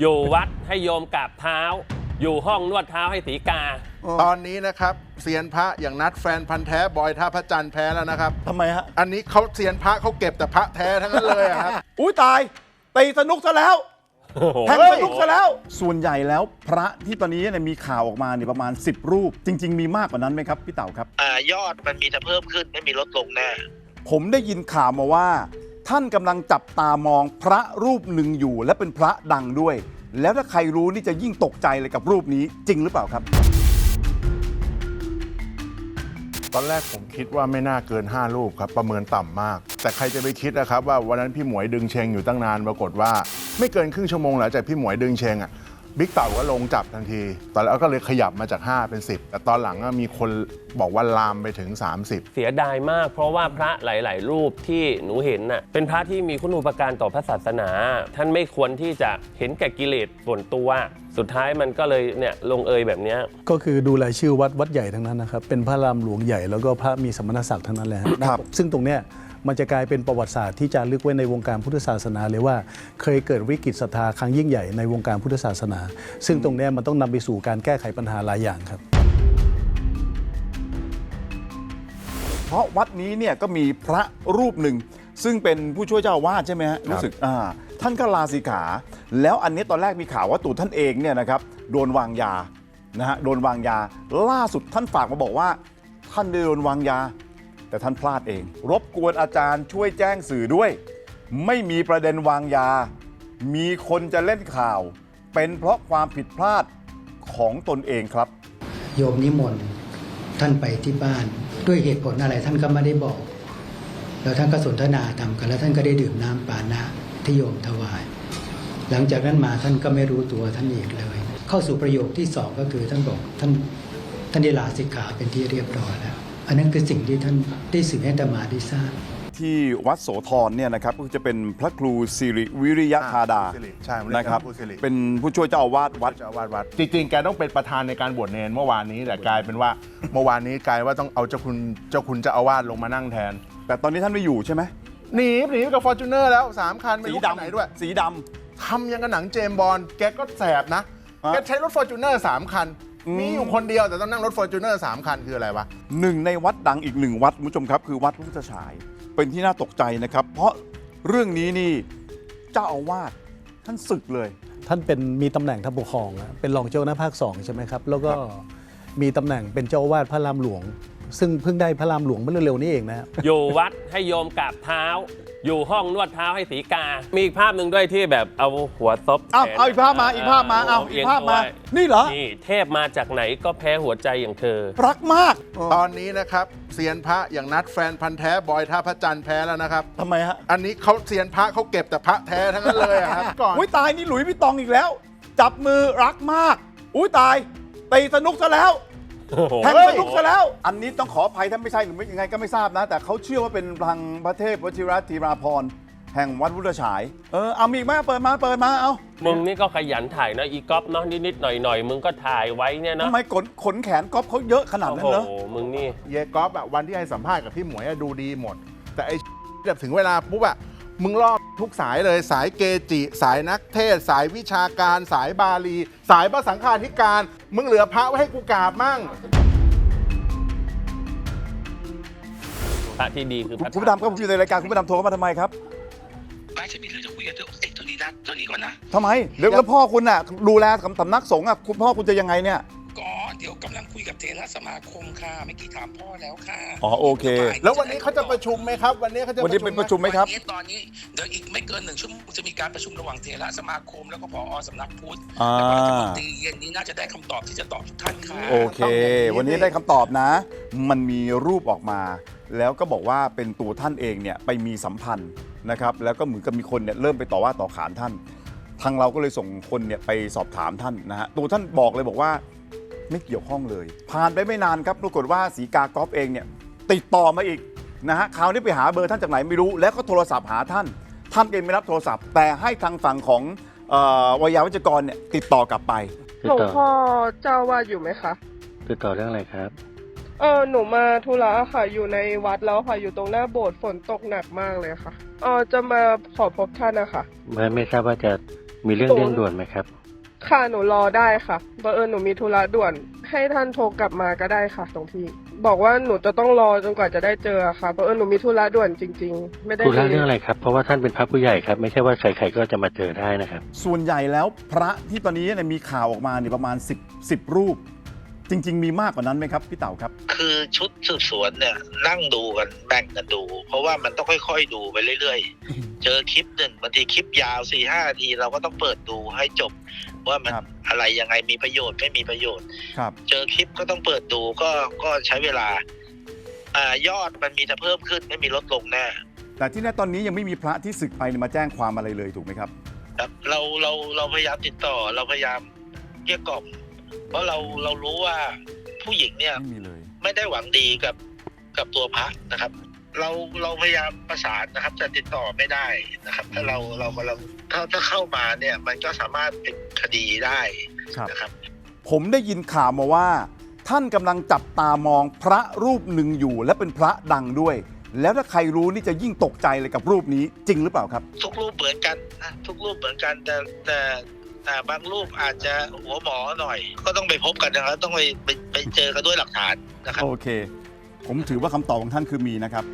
อยู่วัดให้โยมกราบเท้า อยู่ห้องนวดเท้าให้สีกา ตอนนี้นะครับเซียนพระอย่างนัดแฟนพันธ์แท้บอยท่าพระจันทร์แพ้แล้วนะครับ ทำไมฮะ อันนี้เขาเซียนพระเขาเก็บแต่พระแท้ทั้งนั้นเลยอะครับ อุ้ยตายตีสนุกซะแล้วโอ้โหแทงสนุกซะแล้ว ส่วนใหญ่แล้วพระที่ตอนนี้เนี่ยมีข่าวออกมาเนี่ยประมาณ 10 รูป จริง ๆ มีมากกว่านั้นไหมครับพี่เต่าครับ อ่ายอดมันมีแต่เพิ่มขึ้นไม่มีลดลงแน่ ผมได้ยินข่าวมาว่า ท่านกำลังจับตามองพระรูปหนึ่งอยู่ และเป็นพระดังด้วย แล้วถ้าใครรู้นี่จะยิ่งตกใจเลยกับรูปนี้จริงหรือเปล่าครับ ตอนแรกผมคิดว่าไม่น่าเกิน 5 รูปครับ ประเมินต่ำมาก แต่ใครจะไปคิดนะครับว่าวันนั้นพี่หมวยดึงเชงอยู่ตั้งนานปรากฏว่า ไม่เกินครึ่งชั่วโมงหลังจากพี่หมวยดึงเชงอะ บิ๊กเต่าก็ลงจับทันที ตอนแรกก็เลยขยับมาจาก 5 เป็น 10 แต่ตอนหลังอะมีคนบอกว่าลามไปถึง 30 เสียดายมาก เพราะว่าพระหลาย ๆ รูปที่หนูเห็นน่ะเป็นพระที่มีคุณูปการต่อพระศาสนา ท่านไม่ควรที่จะเห็นแก่กิเลสส่วนตัว สุดท้ายมันก็เลยเนี่ยลงเอยแบบเนี้ย ก็คือดูรายชื่อวัดวัดใหญ่ทั้งนั้นนะครับ เป็นพระรามหลวงใหญ่แล้วก็พระมีสมณศักดิ์ทั้งนั้นแหละฮะครับ ซึ่งตรงเนี้ย มันจะกลายเป็นประวัติศาสตร์ที่จะลึกไว้ในวงการพุทธศาสนาเลยว่า เคยเกิดวิกฤตศรัทธาครั้งยิ่งใหญ่ในวงการพุทธศาสนา ซึ่งตรงเนี้ยมันต้องนำไปสู่การแก้ไขปัญหาหลายอย่างครับ เพราะวัดนี้เนี่ยก็มีพระรูปหนึ่ง ซึ่งเป็นผู้ช่วยเจ้าอาวาสใช่ไหมฮะรู้สึกอ่าท่านก็ลาสิกขา แล้วอันนี้ตอนแรกมีข่าวว่าตัวท่านเองเนี่ยนะครับโดนวางยานะฮะโดนวางยา ล่าสุดท่านฝากมาบอกว่า ท่านได้โดนวางยา แต่ท่านพลาดเอง รบกวนอาจารย์ช่วยแจ้งสื่อด้วย ไม่มีประเด็นวางยา มีคนจะเล่นข่าว เป็นเพราะความผิดพลาดของตนเองครับ โยมนิมนต์ท่านไปที่บ้าน ด้วยเหตุผลอะไรท่านก็ไม่ได้บอก แล้วท่านก็สนทนาธรรมกัน แล้วท่านก็ได้ดื่มน้ำปานะที่โยมถวาย หลังจากนั้นมาท่านก็ไม่รู้ตัวท่านอีกเลย เข้าสู่ประโยคที่สองก็คือท่านบอกท่านท่านได้ลาสิกขาเป็นที่เรียบร้อยแล้ว อันนั้นคือสิ่งที่ท่านได้สื่อให้อาตมาได้ทราบที่วัดโสธรเนี่ยนะครับก็จะเป็นพระครูสิริวิริยธาดาอ่าสิริใช่ผมเรียกนะครับพระครูสิริเป็นผู้ช่วยเจ้าอาวาสวัดเจ้าอาวาสวัด จริงๆ แกต้องเป็นประธานในการบวชเนรเมื่อวานนี้แต่กลายเป็นว่าเมื่อวานนี้กลายว่าต้องเอาเจ้าคุณเจ้าคุณเจ้าอาวาสลงมานั่งแทน แต่ตอนนี้ท่านไม่อยู่ใช่ไหมหนีหนีไปกับฟอร์จูเนอร์แล้ว3คันไม่สีรู้คันไหนดำด้วย สีดทำยังกับหนังเจมส์บอลแกก็แสบนะฮะแกใช้รถฟอร์จูเนอร์สามคันอื มมีอยู่คนเดียวแต่ต้องนั่งรถฟอร์จูเนอร์สามคันคืออะไรวะำหนึ่งในวัดดังอีกหนึ่งวัดคุณผู้ชมครับ คือวัดพระพุทธฉาย เป็นที่น่าตกใจนะครับ เพราะเรื่องนี้นี่เจ้าอาวาสท่านศึกเลย ท่านเป็นมีตำแหน่งทางปกครองอะเป็นรองเจ้าหน้าภาคสองใช่ไหมครับแล้วก็มีตำแหน่งเป็นเจ้าอาวาสพระรามหลวง ซึ่งเพิ่งได้พระรามหลวงเมื่อเร็วๆนี้เองนะฮะ อยู่วัดให้โยมกราบเท้า อยู่ห้องนวดเท้าให้สีกา มีอีกภาพหนึ่งด้วยที่แบบเอาหัวซบอ้าวแขนเอาอีกภาพมาอีกภาพมาเอาอีกภาพมาเยงตัวนี่เหรอ นี่เทพมาจากไหนก็แพ้หัวใจอย่างเธอ รักมากตอนนี้นะครับเซียนพระอย่างนัดแฟนพันธ์แท้บอยท่าพระจันทร์แพ้แล้วนะครับ ทำไมฮะอันนี้เขาเซียนพระเขาเก็บแต่พระแท้ทั้งนั้นเลยอะครับ ก่อน อุ้ยตายนี่หลุยส์พี่ตองอีกแล้ว จับมือรักมาก อุ้ยตายตีสนุกซะแล้ว แทงสนุกซะแล้ว อันนี้ต้องขออภัยท่านไม่ใช่หรือไม่ยังไงก็ไม่ทราบนะ แต่เขาเชื่อว่าเป็นพลังพระเทพวชิรธีราพรณ์แห่งวัดพุทธฉาย เออเอามีอีกไหมเปิดมาเปิดมาเอามึงนี่ก็ขยันถ่ายนะอีก๊อฟเนาะนิดๆหน่อยๆ มึงก็ถ่ายไว้เนี่ยนะทำไมขนขนแขนก๊อฟเขาเยอะขนาดโอ้นั้นโหเหรอมึงนี่ เยกอฟอะวันที่ให้สัมภาษณ์กับพี่หมวยอะดูดีหมด แต่ไอ้ แบบถึงเวลาปุ๊บอะมึงรอบทุกสายเลยสายเกจิ สายนักเทศน์สายวิชาการ สายบาลี สายพระสังฆาธิการ มึงเหลือพระไว้ให้กูกราบมั่งพระที่ดีคือพระคุณประดำครับผมอยู่ในรายการคุณประดำโทรเข้ามาทำไมครับไม่ฉันมีเรื่องจะคุยกับเธอเอ้ยเท่านี้นะเท่านี้ก่อนนะทำไมเดี๋ยวแล้วพ่อคุณน่ะดูแลสำนักสงฆ์อะคุณพ่อคุณจะยังไงเนี่ย สมาคมค่ะเมื่อกี้ถามพ่อแล้วค่ะอ๋อโอเค แล้ววันนี้เขาจะประชุมไหมครับ วันนี้เขาจะวันนี้เป็นประชุมไหมครับ วันนี้ตอนนี้เดี๋ยวอีกไม่เกินหนึ่งชั่วโมงจะมีการประชุมระหว่างเทระสมาคมแล้วก็พอสำนักพุทธอ่า แล้วก็รัฐมนตรีเย็นนี้น่าจะได้คำตอบที่จะตอบทุกท่านค่ะ โอเค วันนี้ได้คำตอบนะ มันมีรูปออกมา แล้วก็บอกว่าเป็นตัวท่านเองเนี่ยไปมีสัมพันธ์นะครับ แล้วก็เหมือนกับมีคนเนี่ยเริ่มไปต่อว่าต่อขานท่าน ทางเราก็เลยส่งคนเนี่ยไปสอบถามท่านนะฮะ ตัวท่านบอกเลยบอกว่า ไม่เกี่ยวข้องเลย ผ่านไปไม่นานครับปรากฏว่าสีกากอฟเองเนี่ยติดต่อมาอีกนะฮะคราวนี้ไปหาเบอร์ท่านจากไหนไม่รู้ แล้วก็โทรศัพท์หาท่าน ท่านเองไม่รับโทรศัพท์ แต่ให้ทางฝั่งของเอ่อวิยาวัจกรเนี่ยติดต่อกลับไป ติดหลวงต่อพ่อเจ้าวาดอยู่ไหมคะ ติดต่อเรื่องอะไรครับ เออหนูมาธุระค่ะ อยู่ในวัดแล้วค่ะ อยู่ตรงหน้าโบสถ์ฝนตกหนักมากเลยค่ะ เออจะมาขอพบท่านนะคะ ไม่ไม่ทราบว่าจะมีเรื่องเร่งด่วนไหมครับ ค่ะหนูรอได้ค่ะบังเอิญหนูมีธุระด่วน ให้ท่านโทรกลับมาก็ได้ค่ะตรงที่ บอกว่าหนูจะต้องรอจนกว่าจะได้เจอค่ะบังเอิญหนูมีธุระด่วนจริง ๆ ไม่ได้ธุระเรื่องอะไรครับ เพราะว่าท่านเป็นพระผู้ใหญ่ครับ ไม่ใช่ว่าใครๆก็จะมาเจอได้นะครับ ส่วนใหญ่แล้วพระที่ตอนนี้เนี่ยมีข่าวออกมาเนี่ยประมาณ 10 10 รูป จริง ๆ มีมากกว่านั้นไหมครับพี่เต๋าครับ คือชุดสืบสวนเนี่ยนั่งดูกันแบ่งกันดู เพราะว่ามันต้องค่อยๆดูไปเรื่อยๆ เจอคลิปหนึ่งบางทีคลิปยาวสี่ห้านาทีเราก็ต้องเปิดดูให้จบ ว่ามันครับ อะไรยังไงมีประโยชน์ไม่มีประโยชน์ ครับเจอคลิปก็ต้องเปิดดูก็ก็ใช้เวลา อ่ายอดมันมีแต่เพิ่มขึ้นไม่มีลดลงแน่แต่ที่แน่ตอนนี้ยังไม่มีพระที่ศึกไปเนี่ยมาแจ้งความอะไรเลยถูกไหมครับ ครับเราเราเราพยายามติดต่อ เราพยายามเกลี้ยกล่อมเพราะเราเรารู้ว่าผู้หญิงเนี่ย ไม่มีเลย ไม่ได้หวังดีกับกับตัวพระนะครับ เราเราพยายามประสานนะครับแต่ติดต่อไม่ได้นะครับ ถ้าเราเรากำลังถ้าถ้าเข้ามาเนี่ยมันก็สามารถเป็นคดีได้ครับนะครับ ผมได้ยินข่าวมาว่า ท่านกำลังจับตามองพระรูปหนึ่งอยู่ และเป็นพระดังด้วย แล้วถ้าใครรู้นี่จะยิ่งตกใจเลยกับรูปนี้จริงหรือเปล่าครับ ทุกรูปเหมือนกันนะทุกรูปเหมือนกันแต่แต่แต่บางรูปอาจจะหัวหมอหน่อย ก็ต้องไปพบกันนะครับต้องไปไปไปเจอกันด้วยหลักฐานนะครับโอเค ผมถือว่าคำตอบของท่านคือมีนะครับ